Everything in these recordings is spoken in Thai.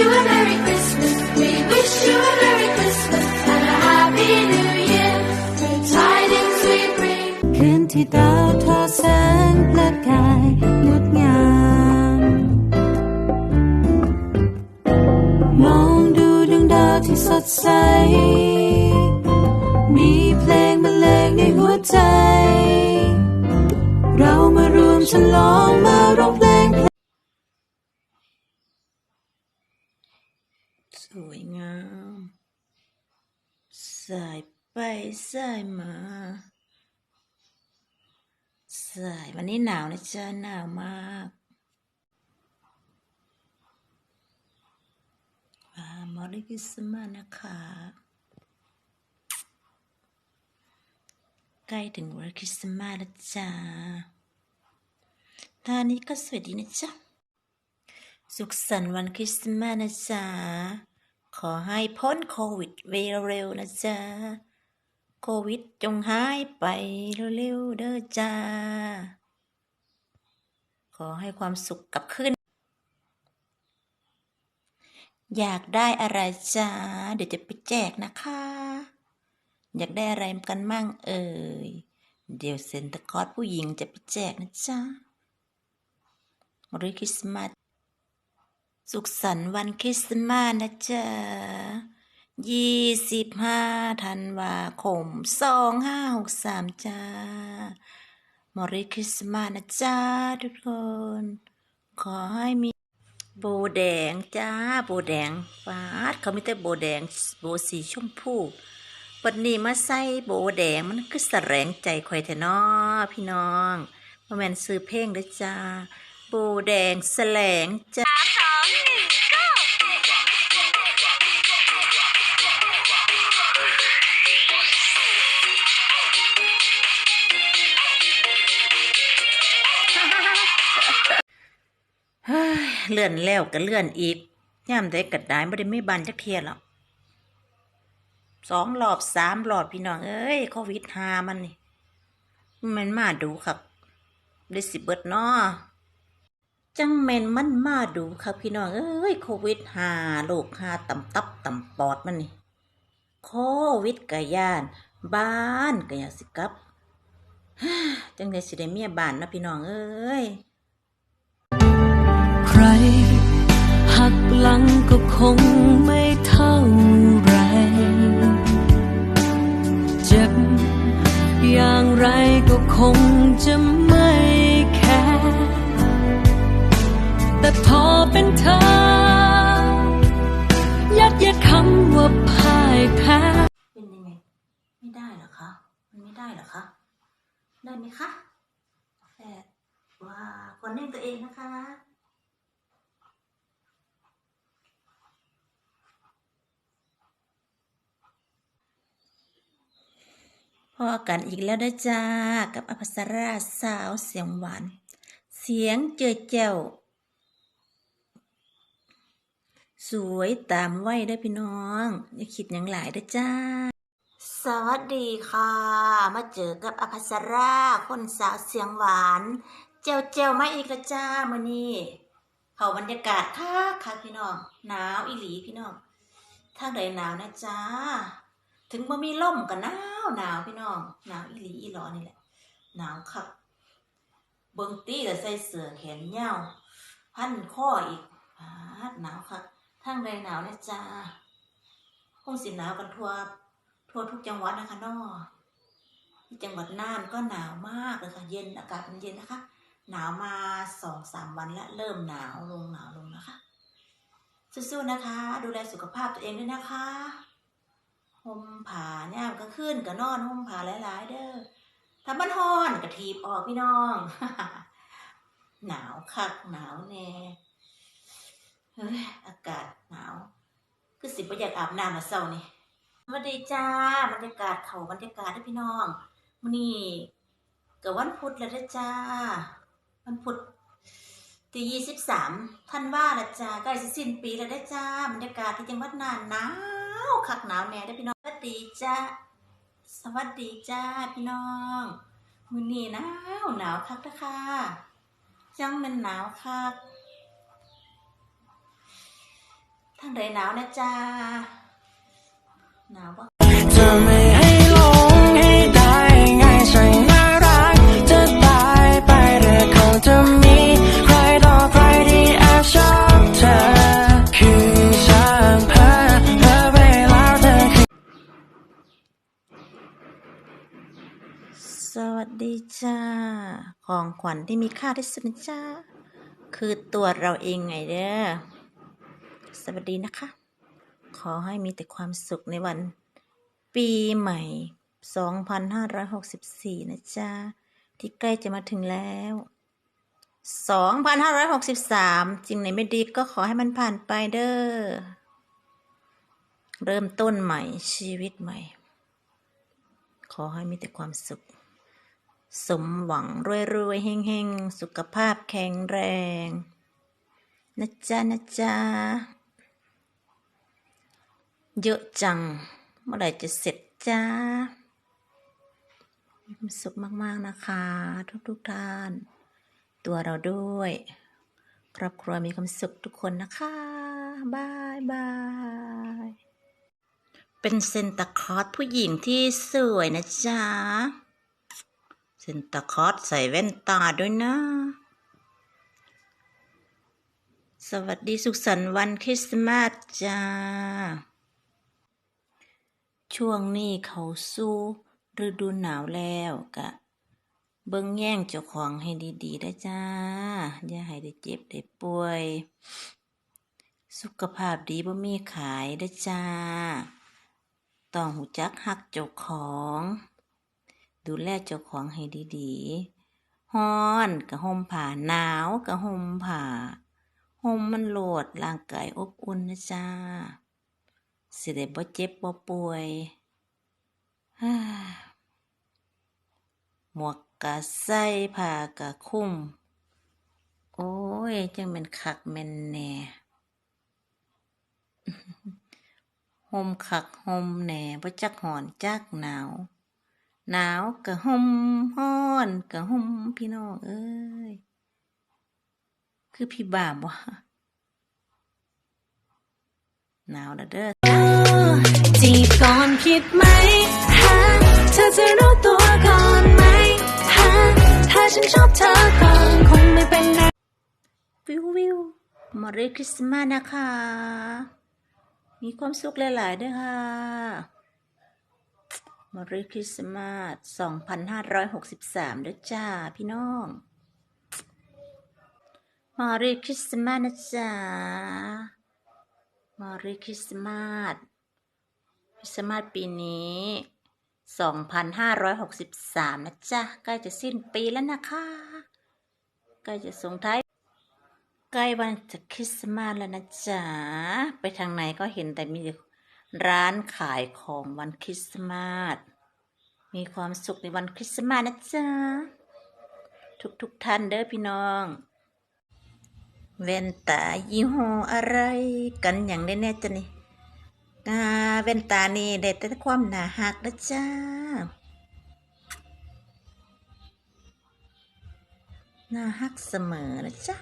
you a Merry Christmas. ดาวทอแสงประกายงดงาม มองดูดวงดาวที่สดใส มีเพลงบรรเลงในหัวใจ เรามารวมฉลองมาร้องเพลงสวยงาม สายไปสายมา สายวันนี้หนาวนะจ๊ะหนาวมากอ่ามอริคริสต์มาสนะคะใกล้ถึงวันคริสต์มาสแล้วจ้าตอนนี้ก็สวัสดีนะจ๊ะ สุขสันต์วันคริสต์มาสนะจ๊ะ ขอให้พ้นโควิดเร็วๆนะจ๊ะ โควิดจงหายไปเร็วๆเด้อจ้า ขอให้ความสุขกลับคืนอยากได้อะไรจ้า เดี๋ยวจะไปแจกนะคะ อยากได้อะไรกันมั่งเอ่ย เดี๋ยวเซนตคอร์สผู้หญิงจะไปแจกนะจ๊ะมรีคริสต์มาส สุขสันต์วันคริสต์มาสนะจ๊ะ ยี่สิบห้าธันวาคมสองห้าหกสามจ้ามอริคริสต์มาสนะจ๊ะทุกคน ขอให้มีโบแดงจ้าโบแดงฟาดเขามีแต่โบแดงโบสีชมพูวันนี้มาใส่โบแดงมันคือแสลงใจข่อยแท้นอพี่น้องมาแมนซื้อเพลงเด้อจ้า โบแดงแสลงจ้า เลื่อนแล้วก็เลื่อนอีกย่ามได้กัดได้ไม่ได้ไม่บานจักเทียหรอกสองรอบสามรอบพี่น้องเอ้ยโควิดหามันนี่มันมาดูครับได้สิเบิดนาะจังแมนมันมาดูครับพี่น้องเอ้ยโควิดหาโรคหาต่ำตับต่ำปอดมันนี่โควิดกะยาน บ้านกะยาสิกับจังได้สิได้เมียบ้านนะพี่น้องเอ้ย ใครหักหลังก็คงไม่เท่าไร เจ็บอย่างไรก็คงจะไม่แค่ แต่พอเป็นเธอ ยัดเยียดคำว่าพ่ายแพ้ เป็นยังไง ไม่ได้เหรอคะ มันไม่ได้เหรอคะ ได้ไหมคะแฝดว้าคนเล่นตัวเองนะคะ พอกันอีกแล้วนะจ้า กับอภัสราสาวเสียงหวาน เสียงเจอเจ้าสวยตามไหวได้พี่น้องอย่าคิดอย่างหลายเด้อจ้า สวัสดีค่ะ มาเจอกับอภัสราคนสาวเสียงหวาน เจียวเจียวมาอีกแล้วจ้ามื่อนี้เขาบรรยากาศค่ะค่ะพี่น้องหนาวอีหลีพี่น้องถ้าใดหนาวนะจ้า ถึงบ่มีลมก็หนาวหนาวพี่น้องหนาวอีหลีอีหลอนี่แหละหนาวคักเบิงตี้ก็ใส่เสื้อแขนยาวพันข้ออีกพาหนาวคักทางใดหนาวนะจ้าคงสิหนาวกันทั่วทั่วทุกจังหวัดนะคะเนอที่จังหวัดน่านก็หนาวมากเลยค่ะ เย็นอากาศมันเย็นนะคะ หนาวมาสองสามวันแล้วเริ่มหนาวลงหนาวลงนะคะสู้ๆนะคะ ดูแลสุขภาพตัวเองด้วยนะคะ ห่มผ้าเนี่ยก็ขึ้นก็นอนห่มผ้าหลายๆเด้อถ้ามันฮ้อนก็ทีบออกพี่น้อง หนาวคักหนาวแน่เฮ้ยอากาศหนาว คือสิบประหยัดอาบน้ำมาเศร้านี่สวัสดีจ้าบรรยากาศเขาบรรยากาศด้วยพี่น้องมื้อนี้กับวันพุธแล้วเด้อจ้าวันพุธที่ยี่สิบสามท่านว่าละจ้าใกล้จะสิ้นปีแล้วเด้จ้าบรรยากาศที่จังหวัดน่านหนาว คักหนาวแน่ได้พี่น้องสวัสดีจ้าสวัสดีจ้าพี่น้องมื้อนี้หนาวหนาวคักนะค่ะจังมันหนาวคักทางใดหนาวนะจ้าหนาวป จ้า ของขวัญที่มีค่าที่สุดนะจ้า คือตัวเราเองไงเด้อ สวัสดีนะคะ ขอให้มีแต่ความสุขในวัน ปีใหม่ 2564 นะจ๊ะที่ใกล้จะมาถึงแล้ว 2563 จริงไหนไม่ดีก็ขอให้มันผ่านไปเด้อ เริ่มต้นใหม่ชีวิตใหม่ ขอให้มีแต่ความสุข สมหวังรวยรวยๆเฮงเฮงๆ สุขภาพแข็งแรง นะจ๊ะ นะจ๊ะ เยอะจัง เมื่อไหร่จะเสร็จจ้ามีความสุขมาก ๆ นะคะ ทุกๆทท่าน ตัวเราด้วย ครอบครัวมีความสุขทุกคนนะคะบายบายเป็นเซนตาคลอสผู้หญิงที่สวยนะจ๊ะ เซนตาคอสใส่แว่นตาด้วยนะ สวัสดีสุขสันต์วันคริสต์มาสจ้า ช่วงนี้เขาสู้ฤดูหนาวแล้วกะ เบิ่งแย่งเจ้าของให้ดีๆได้จ้า อย่าให้ได้เจ็บได้ป่วย สุขภาพดีบ่มีขายได้จ้า ต้องหูจักหักเจ้าของ ดูแลเจ้าของให้ดีๆฮ้อนกะห่มผ้าหนาวกะห่มผ้าห่มมันโหลดร่างกายอบอุ่นนะจ้า สิได้บ่เจ็บบ่ป่วยฮ่าหมวกกะใส่ผ้ากะคุ้ม โอ้ย จังเป็นคักแม่นแหน่ห่มคักห่มแหน่บ่จักหอนจักหนาว หนาวกะห่มฮ้อนกะห่มพี่น้องเอ้ย คือพี่บ้าบ่หนาวแล้วเด้อจีบก่อนคิดไหมฮะเธอจะรู้ตัวก่อนไหมฮะถ้าฉันชอบเธอก่อนคงไม่เป็นไรวิววิวมารีคริสต์มาสนะคะ มีความสุขหลาย ๆ ด้วยค่ะ มารีคริสต์มาส2563ด้วยจ้า พี่น้องมารีคริสต์มาสนะจ๊ะมารีคริสต์มาสคริสต์มาสปีนี้ 2563 นะจ๊ะ ใกล้จะสิ้นปีแล้วนะคะ ใกล้จะส่งท้าย ใกล้วันจะคริสต์มาสแล้วนะจ๊ะ ไปทางไหนก็เห็นแต่มี ร้านขายของวันคริสต์มาส มีความสุขในวันคริสต์มาสนะจ๊ะ ทุกๆทท่านเด้อพี่น้องแว่นตายี่ห้ออะไรกันอย่างแน่ๆจ้ะนี่อ่าแว่นตานี่ได้แต่ความหนาหักนะจ้าหน้าฮักเสมอนะจ๊ะ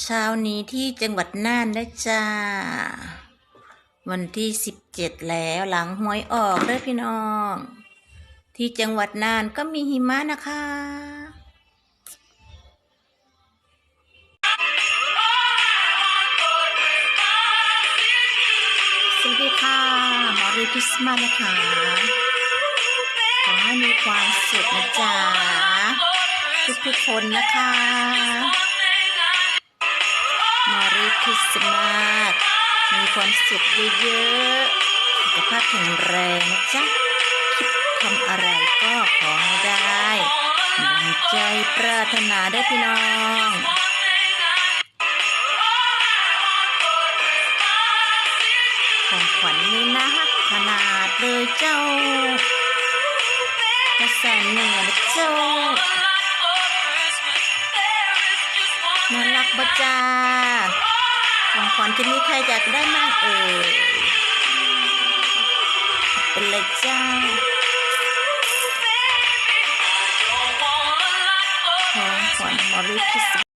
เช้านี้ที่จังหวัดน่านนะจ้า วันที่สิบเจ็ดแล้วหลังหวยออกเด้อพี่น้อง ที่จังหวัดน่านก็มีหิมะนะคะ สวัสดีค่ะมารีคริสต์มาสนะคะขอให้มีความสุขนะจ๊ะทุกๆคนนะคะมารีคริสต์มาส มีความสุขเยอะๆ สุขภาพแข็งแรงนะจ๊ะ คิดทำอะไรก็ขอให้ได้ดังใจปรารถนาได้พี่น้องของขวัญนี่นะขนาดเลยเจ้าภาษาเหนือเจ้าน่ารักบ่จ้า ของขวัญจะมีใครอยากได้มั่งเอ่ยเป็นเลยจ้าขอขวัญมอริคิส